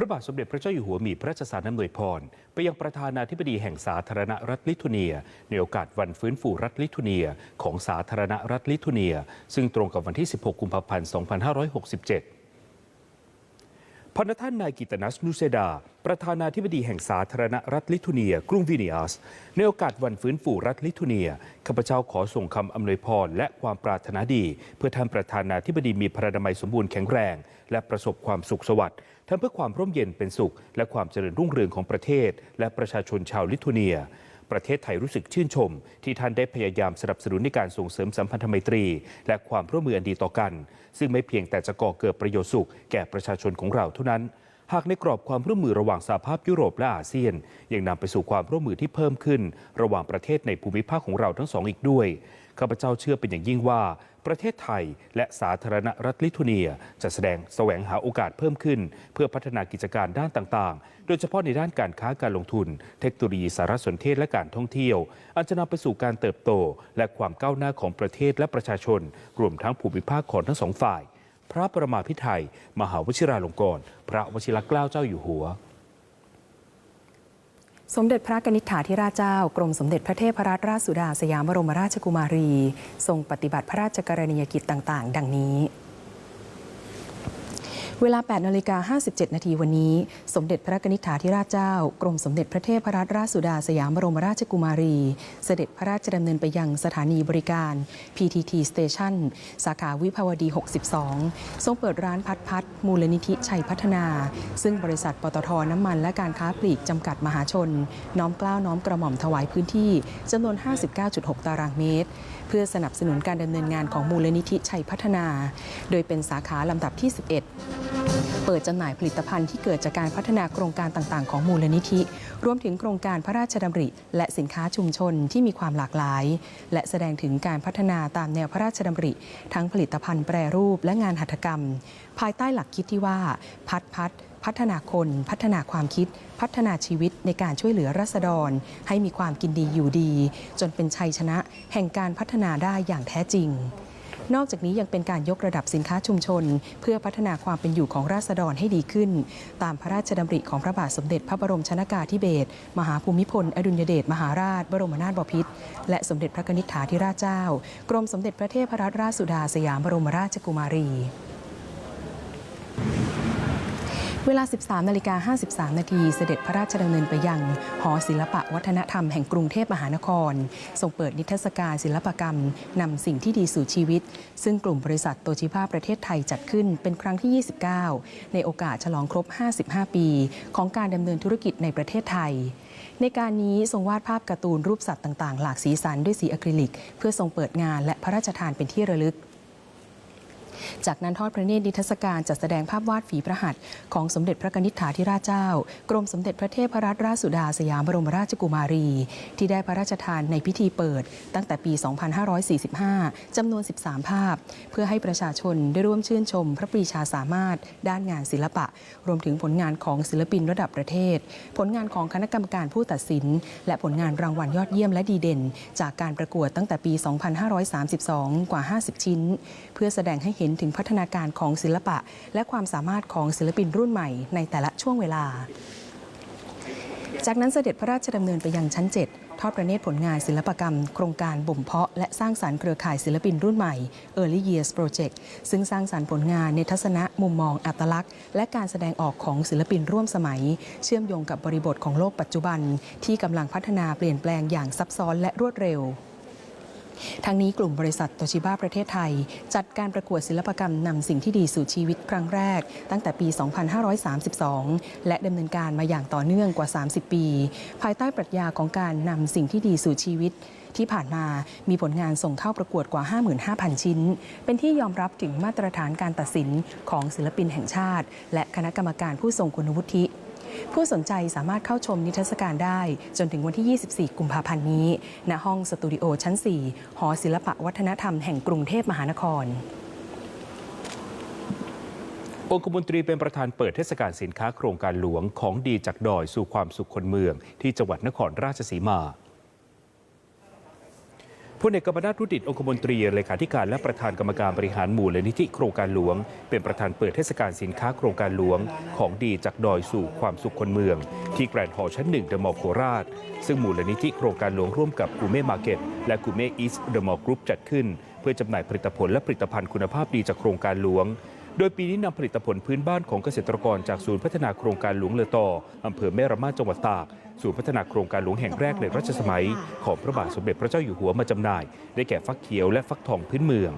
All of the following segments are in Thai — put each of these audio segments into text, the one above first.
ระบาทสมเด็จพระเจ้าอยู่หัวมีพระราชสารน้ำนวยพร ไปยังประธานาธิบดีแห่งสาธารณรัฐลิทัวเนีย ในโอกาสวันฟื้นฟูรัฐลิทัวเนีย ของสาธารณรัฐลิทัวเนีย ซึ่งตรงกับวันที่ 16 กุมภาพันธ์ 2567 พระท่านนายกิตนัสนูเซดา ประธานาธิบดีแห่งสาธารณรัฐลิทัวเนีย กรุงวินิอัส ในโอกาสวันฟื้นฟูรัฐลิทัวเนีย ข้าพเจ้าขอส่งคำอำนวยพรและความปรารถนาดี เพื่อท่านประธานาธิบดีมีพระนามัยสมบูรณ์แข็งแรง และประสบความสุขสวัสดิ์ทั้งเพื่อความร่มเย็นเป็นสุข และความเจริญรุ่งเรืองของประเทศ และประชาชนชาวลิทัวเนีย ประเทศไทยรู้สึกชื่นชม ที่ท่านได้พยายามสนับสนุนในการส่งเสริมสัมพันธไมตรี และความร่วมมืออันดีต่อกัน ซึ่งไม่เพียงแต่จะก่อเกิดประโยชน์สุขแก่ประชาชนของเราเท่านั้น หากในกรอบความร่วมมือระหว่างสหภาพยุโรปและอาเซียน ยังนำไปสู่ความร่วมมือที่เพิ่มขึ้น ระหว่างประเทศในภูมิภาคของเราทั้งสองอีกด้วย ข้าพเจ้าเชื่อเป็นอย่างยิ่งว่า ประเทศไทยและสาธารณรัฐลิทัวเนีย จะแสดงแสวงหาโอกาสเพิ่มขึ้น เพื่อพัฒนากิจการด้านต่างๆ โดยเฉพาะในด้านการค้าการลงทุน เทคโนโลยีสารสนเทศและการท่องเที่ยว อันจะนำไปสู่การเติบโต และความก้าวหน้าของประเทศและประชาชน รวมทั้งภูมิภาคของทั้งสองฝ่าย พระประมาพิไทยมหาวชิราลงกรณ์พระวชิรเกล้าเจ้าอยู่หัว สมเด็จพระกนิษฐาธิราชเจ้า กรมสมเด็จพระเทพรัตนราชสุดาสยามบรมราชกุมารี ทรงปฏิบัติพระราชกรณียกิจต่าง ๆ ดังนี้ เวลา 8นาฬิกา57 นาทีวันนี้ สมเด็จพระนิษฐาธิราชเจ้า กรมสมเด็จพระเทพรัตนราชสุดาสยามบรมราชกุมารี เสด็จพระราชดำเนินไปยังสถานีบริการ PTT Station สาขาวิภาวดี 62 ทรงเปิดร้านพัดพัดมูลนิธิชัยพัฒนา ซึ่งบริษัทปตทน้ำมันและการค้าปลีกจำกัดมหาชน น้อมกล้าวน้อมกระหม่อมถวายพื้นที่จำนวน 59.6 ตารางเมตร เพื่อสนับสนุนการดำเนินงานของมูลนิธิชัยพัฒนา โดยเป็นสาขาลำดับที่ 11 เปิดจำหน่ายผลิตภัณฑ์ที่เกิดจากการพัฒนาโครงการต่างๆ ของมูลนิธิ รวมถึงโครงการพระราชดำริ และสินค้าชุมชนที่มีความหลากหลาย และแสดงถึงการพัฒนาตามแนวพระราชดำริ ทั้งผลิตภัณฑ์แปรรูปและงานหัตถกรรม ภายใต้หลักคิดที่ว่า พัดพัดพัฒนาคน พัฒนาความคิด พัฒนาชีวิตในการช่วยเหลือรัษฎร ให้มีความกินดีอยู่ดี จนเป็นชัยชนะ แห่งการพัฒนาได้อย่างแท้จริง นอกจากนี้ยังเป็นการยกระดับสินค้าชุมชน เพื่อพัฒนาความเป็นอยู่ของราษฎรให้ดีขึ้น ตามพระราชดำริของพระบาทสมเด็จพระบรมชนากาธิเบศรมหาภูมิพล อดุลยเดชมหาราช บรมนาถบพิตรและสมเด็จพระนิษฐาธิราชเจ้า กรมสมเด็จพระเทพรัตนราชสุดาสยามบรมราชกุมารี เวลา 13นาฬิกา53 นาทีเสด็จพระราชดำเนินไปยัง หอศิลปะวัฒนธรรมแห่งกรุงเทพมหานครทรงเปิดนิทรรศการศิลปกรรมนำสิ่งที่ดีสู่ชีวิต ซึ่งกลุ่มบริษัทโตชิภาประเทศไทยจัดขึ้นเป็นครั้งที่ 29 ในโอกาสฉลองครบ 55 ปี ของการดำเนินธุรกิจในประเทศไทย ในการนี้ทรงวาดภาพการ์ตูนรูปสัตว์ต่างๆ หลากสีสันด้วยสีอะคริลิก เพื่อทรงเปิดงานและพระราชทานเป็นที่ระลึก จากนั้นทอดพระเนตรนิทรรศการจัดแสดงภาพวาดฝีพระหัตถ์ของสมเด็จพระกนิษฐาธิราชเจ้า กรมสมเด็จพระเทพรัตนราชสุดาสยามบรมราชกุมารี ที่ได้พระราชทานในพิธีเปิด ตั้งแต่ปี 2545 จำนวน 13 ภาพ เพื่อให้ประชาชนได้ร่วมชื่นชม พระปรีชาสามารถ ด้านงานศิลปะ รวมถึงผลงานของศิลปินระดับประเทศ ผลงานของคณะกรรมการผู้ตัดสิน และผลงานรางวัลยอดเยี่ยมและดีเด่น จากการประกวดตั้งแต่ปี 2532 กว่า 50 ชิ้น เพื่อแสดงให้เห็นถึงงพัฒนาการของศิลปะ และความสามารถของศิลปินรุ่นใหม่ในแต่ละช่วงเวลา จากนั้นเสด็จพระราชดำเนินไปยังชั้น 7 ทอดพระเนตรผลงานศิลปกรรม โครงการบ่มเพาะ และสร้างสารรค์เครือข่ายศิลปินรุ่นใหม่ Early Years Project ซึ่งสร้างสารรค์ผลงานในทัศนะมุมมองอัตลักษณ์ และการแสดงออกของศิลปินร่วมสมัย เชื่อมโยงกับบริบทของโลกปัจจุบัน ที่กำลังพัฒนาเปลี่ยนแปลงอย่างซับซ้อนและรวดเร็ว ทั้งนี้กลุ่มบริษัทโตชิบ้าประเทศไทย จัดการประกวดศิลปกรรมนำสิ่งที่ดีสู่ชีวิตครั้งแรก ตั้งแต่ปี 2532 และดำเนินการมาอย่างต่อเนื่องกว่า 30 ปี ภายใต้ปรัชญาของการนำสิ่งที่ดีสู่ชีวิตที่ผ่านมามีผลงานส่งเข้าประกวดกว่า 55,000 ชิ้น เป็นที่ยอมรับถึงมาตรฐานการตัดสินของศิลปินแห่งชาติ และคณะกรรมการผู้ทรงคุณวุฒิ ผู้สนใจสามารถเข้าชมนิทรรศการได้ จนถึงวันที่ 24 กุมภาพันธ์นี้ ณ ห้องสตูดิโอชั้น 4 หอศิลปะวัฒนธรรมแห่งกรุงเทพมหานครองคมนตรีเป็นประธานเปิดเทศกาลสินค้าโครงการหลวงของดีจากดอยสู่ความสุขคนเมือง ที่จังหวัดนครราชสีมา พลเอกกมนาตรุดิตองคมนตรีเลขาธิการและประธานกรรมการบริหารหมู่และนิธิโครงการหลวง เป็นประธานเปิดเทศกาลสินค้าโครงการหลวง ของดีจากดอยสู่ความสุขคนเมือง ที่แกรนด์ฮอลล์ชั้นหนึ่งเดอะมอลล์โคราช ซึ่งหมู่และนิธิโครงการหลวงร่วมกับกูเม่มาร์เก็ตและกูเม่อีสต์เดอะมอลล์กรุ๊ปจัดขึ้น เพื่อจำหน่ายผลิตผลและผลิตภัณฑ์คุณภาพดีจากโครงการหลวง โดยปีนี้นำผลิตผลพื้นบ้านของเกษตรกรจากศูนย์พัฒนาโครงการหลวงเลอต่ออำเภอแม่ระมาดจังหวัดตากศูนย์พัฒนาโครงการหลวงแห่งแรกในรัชสมัย ของพระบาทสมเด็จพระเจ้าอยู่หัวมาจำหน่าย ได้แก่ฟักเขียวและฟักทองพื้นเมือง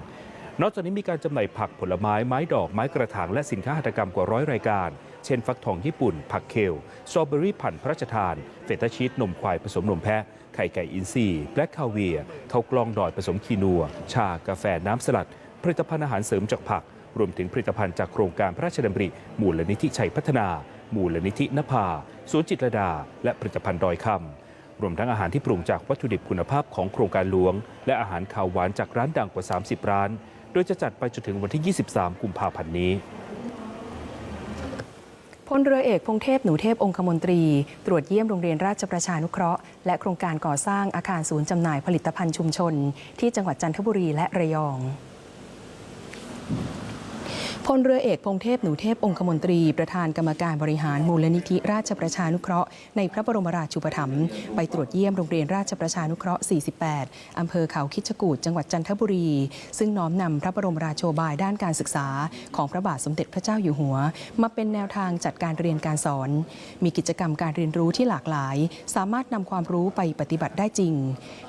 นอกจากนี้มีการจำหน่ายผักผลไม้ไม้ดอกไม้กระถางและสินค้าหัตถกรรมกว่าร้อยรายการ เช่น ฟักทองญี่ปุ่น ผักเคลสตรอเบอรี่พันธุ์พระราชทาน เฟตาชีสนมควายผสมนมแพะ ไข่ไก่อินทรีย์แบล็คคาเวียร์ข้าวกล้องดอยผสมคีนัว ชากาแฟน้ำสลัด ผลิตภัณฑ์อาหารเสริมจากผัก รวมถึงผลิตภัณฑ์จากโครงการพระราชดำริ มูลนิธิชัยพัฒนา มูลนิธินภาสวนจิตรดา และผลิตภัณฑ์ดอยคำรวมทั้งอาหารที่ปรุงจากวัตถุดิบคุณภาพของโครงการหลวง และอาหารขาวหวานจากร้านดังกว่า 30 ร้าน โดยจะจัดไปจนถึงวันที่ 23 กุมภาพันธ์นี้พลเรือเอกพงเทพหนูเทพองคมนตรี ตรวจเยี่ยมโรงเรียนราชประชานุเคราะห์ และโครงการก่อสร้างอาคารศูนย์จำหน่ายผลิตภัณฑ์ชุมชน ที่จังหวัดจันทบุรีและระยอง พลเรือเอกพงเทพหนูเทพองคมนตรี ประธานกรรมการบริหารมูลนิธิราชประชานุเคราะห์ในพระบรมราชูปถัมภ์ไปตรวจเยี่ยมโรงเรียนราชประชานุเคราะห์ 48 อำเภอเขาคิดจกูฏจังหวัดจันทบุรี ซึ่งน้อมนำพระบรมราโชบายด้านการศึกษา ของพระบาทสมเด็จพระเจ้าอยู่หัว มาเป็นแนวทางจัดการเรียนการสอน มีกิจกรรมการเรียนรู้ที่หลากหลาย สามารถนำความรู้ไปปฏิบัติได้จริง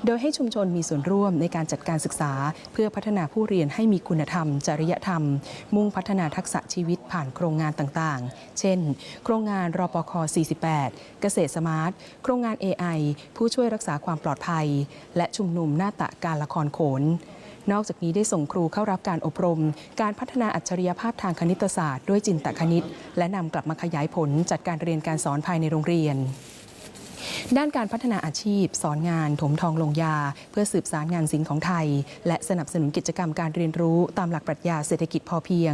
โดยให้ชุมชนมีส่วนร่วมในการจัดการศึกษา เพื่อพัฒนาผู้เรียนให้มีคุณธรรม จริยธรรม มุ่งพัฒนาทักษะชีวิตผ่านโครงงานต่างๆ เช่น โครงงานรปค 48 เกษตรสมาร์ท โครงงาน AI ผู้ช่วยรักษาความปลอดภัย และชุมนุมหน้าตะการละครโขนนอกจากนี้ได้ส่งครูเข้ารับการอบรม การพัฒนาอัจฉริยภาพทางคณิตศาสตร์ด้วยจินตคณิต และนำกลับมาขยายผลจัดการเรียนการสอนภายในโรงเรียน ด้านการพัฒนาอาชีพ สอนงานถมทองลงยา เพื่อสืบสารงานศิลป์ของไทย และสนับสนุนกิจกรรมการเรียนรู้ตามหลักปรัชญาเศรษฐกิจพอเพียง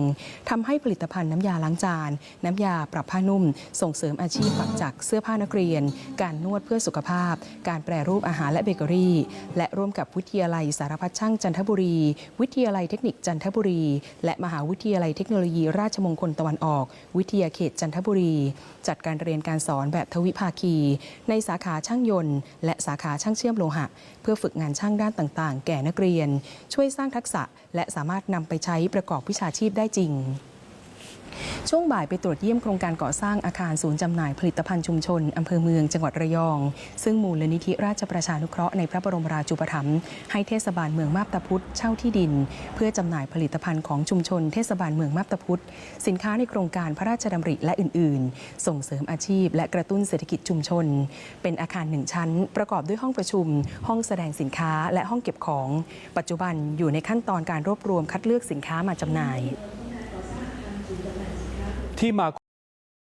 ทำให้ผลิตภัณฑ์น้ำยาล้างจาน น้ำยาปรับผ้านุ่ม ส่งเสริมอาชีพปักจักรเสื้อผ้านักเรียน การนวดเพื่อสุขภาพ การแปรรูปอาหารและเบเกอรี่ และร่วมกับวิทยาลัยสารพัดช่างจันทบุรี วิทยาลัยเทคนิคจันทบุรี และมหาวิทยาลัยเทคโนโลยีราชมงคลตะวันออก วิทยาเขตจันทบุรี จัดการเรียนการสอนแบบทวิภาคี ในสาขาช่างยนต์ และสาขาช่างเชื่อมโลหะ เพื่อฝึกงานช่างด้านต่าง ๆ แก่นักเรียน ช่วยสร้างทักษะ และสามารถนำไปใช้ประกอบวิชาชีพได้จริง ช่วงบ่ายไปตรวจเยี่ยมโครงการก่อสร้างอาคารศูนย์จำหน่ายผลิตภัณฑ์ชุมชนอำเภอเมืองจังหวัดระยอง ซึ่งมูลนิธิราชประชานุเคราะห์ในพระบรมราชูปถัมภ์ให้เทศบาลเมืองมาบตาพุธเช่าที่ดิน เพื่อจำหน่ายผลิตภัณฑ์ของชุมชนเทศบาลเมืองมาบตาพุธสินค้าในโครงการพระราชดำริและอื่น ๆ ส่งเสริมอาชีพ และกระตุ้นเศรษฐกิจชุมชน เป็นอาคารหนึ่งชั้น ประกอบด้วยห้องประชุม ห้องแสดงสินค้าและห้องเก็บของ ปัจจุบันอยู่ในขั้นตอนการรวบรวมคัดเลือกสินค้ามาจำหน่าย ที่มา